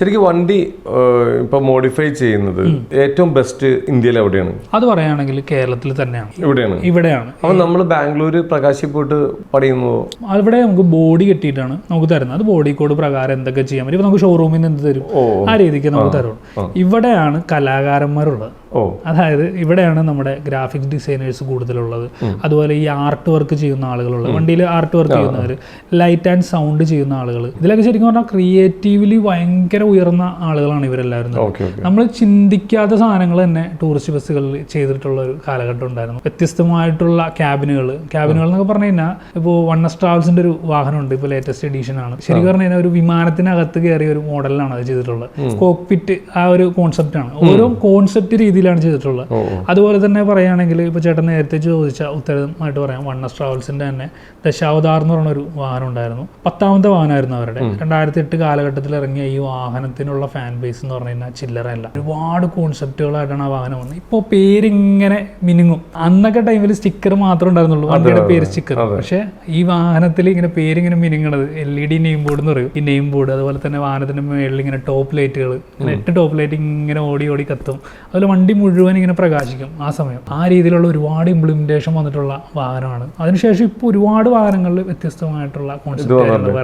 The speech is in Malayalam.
ശരിക്കും വണ്ടി ഇപ്പൊ മോഡിഫൈ ചെയ്യുന്നത് ഏറ്റവും ബെസ്റ്റ് ഇന്ത്യയിൽ എവിടെയാണ്? അത് പറയുകയാണെങ്കിൽ കേരളത്തിൽ തന്നെയാണ്. ഇവിടെയാണ്. ഇവിടെയാണ്. അപ്പൊ നമ്മൾ ബാംഗ്ലൂർ പ്രകാശി പോയിട്ട് പണിയുന്നു. അവിടെ നമുക്ക് ബോഡി കെട്ടിയിട്ടാണ് നമുക്ക് തരുന്നത്. അത് ബോഡി കോഡ് പ്രകാരം എന്തൊക്കെ ചെയ്യാൻ പറ്റും? ഇപ്പൊ നമുക്ക് ഷോറൂമിൽ നിന്ന് എന്ത് തരും? ആ രീതിക്ക് നമുക്ക് തരുള്ളൂ. ഇവിടെയാണ് കലാകാരന്മാരുള്ളത്. ഓ. അതായത് ഇവിടെയാണ് നമ്മുടെ ഗ്രാഫിക്സ് ഡിസൈനേഴ്സ് കൂടുതലുള്ളത്. അതുപോലെ ഈ ആർട്ട് വർക്ക് ചെയ്യുന്ന ആളുകളുള്ളത്. വണ്ടിയിൽ ആർട്ട് വർക്ക് ചെയ്യുന്നവർ ലൈറ്റ് ആൻഡ് സൗണ്ട് ചെയ്യുന്ന ആളുകൾ ഇതിലൊക്കെ ശരിക്കും പറഞ്ഞാൽ ക്രിയേറ്റീവ്ലി ഭയങ്കര ഉയർന്ന ആളുകളാണ് ഇവരെല്ലാവരും നമ്മൾ ചിന്തിക്കാത്ത സാധനങ്ങൾ തന്നെ ടൂറിസ്റ്റ് ബസ്സുകളിൽ ചെയ്തിട്ടുള്ള ഒരു കാലഘട്ടം ഉണ്ടായിരുന്നു. വ്യത്യസ്തമായിട്ടുള്ള ക്യാബിനുകൾ ക്യാബിനുകൾ എന്നൊക്കെ പറഞ്ഞു കഴിഞ്ഞാൽ ഇപ്പോൾ വൺ എസ് ട്രാവൽസിന്റെ ഒരു വാഹനമുണ്ട്. ഇപ്പോൾ ലേറ്റസ്റ്റ് എഡീഷൻ ആണ്. ശരിക്കും പറഞ്ഞു കഴിഞ്ഞാൽ ഒരു വിമാനത്തിനകത്ത് കയറിയ ഒരു മോഡലിലാണ് അത് ചെയ്തിട്ടുള്ളത്. കോക്പിറ്റ് ആ ഒരു കോൺസെപ്റ്റ് ആണ്. ഓരോ കോൺസെപ്റ്റ് രീതിയിലാണ് ചെയ്തിട്ടുള്ളത്. അതുപോലെ തന്നെ പറയുകയാണെങ്കിൽ ഇപ്പോൾ ചേട്ടൻ നേരത്തെ ചോദിച്ച ഉത്തരമായിട്ട് പറയാം. വണ്ണസ് ട്രാവൽസിന്റെ ട്രാവൽസിന്റെ തന്നെ ദശാവതാർ എന്ന് പറയുന്ന ഒരു വാഹനം ഉണ്ടായിരുന്നു. പത്താമത്തെ വാഹനമായിരുന്നു അവരുടെ. രണ്ടായിരത്തി എട്ട് കാലഘട്ടത്തിൽ ഇറങ്ങിയ ഈ വാഹനത്തിനുള്ള ഫാൻ ബേസ് എന്ന് പറഞ്ഞു കഴിഞ്ഞാൽ ചില്ലറയല്ല ഒരുപാട് കോൺസെപ്റ്റുകളായിട്ടാണ് ആ വാഹനം വന്നത്. ഇപ്പോൾ പേരിങ്ങനെ മിനുങ്ങും. അന്നൊക്കെ ടൈമിൽ സ്റ്റിക്കർ മാത്രമേ ഉണ്ടായിരുന്നുള്ളൂ. വണ്ടിയുടെ പേര് സ്റ്റിക്കർ പക്ഷേ ഈ വാഹനത്തിൽ ഇങ്ങനെ പേരിങ്ങനെ മിനുങ്ങണത് L E D name board എന്ന് പറയും. ഈ നെയിം ബോർഡ് അതുപോലെ തന്നെ വാഹനത്തിന്റെ മേളിൽ ഇങ്ങനെ ടോപ്പ് ലൈറ്റുകൾ ഇങ്ങനെ എട്ട് ടോപ്പ് ലൈറ്റ് ഇങ്ങനെ ഓടി ഓടി കത്തും. അതുപോലെ വണ്ടി മുഴുവൻ ഇങ്ങനെ പ്രകാശിക്കും ആ സമയം. ആ രീതിയിലുള്ള ഒരുപാട് ഇംപ്ലിമെന്റേഷൻ വന്നിട്ടുള്ള വാഹനമാണ്. അതിനുശേഷം ഇപ്പോൾ ഒരുപാട് വാഹനങ്ങളിൽ വ്യത്യസ്തമായിട്ടുള്ള കോൺസെപ്റ്റ് വരണം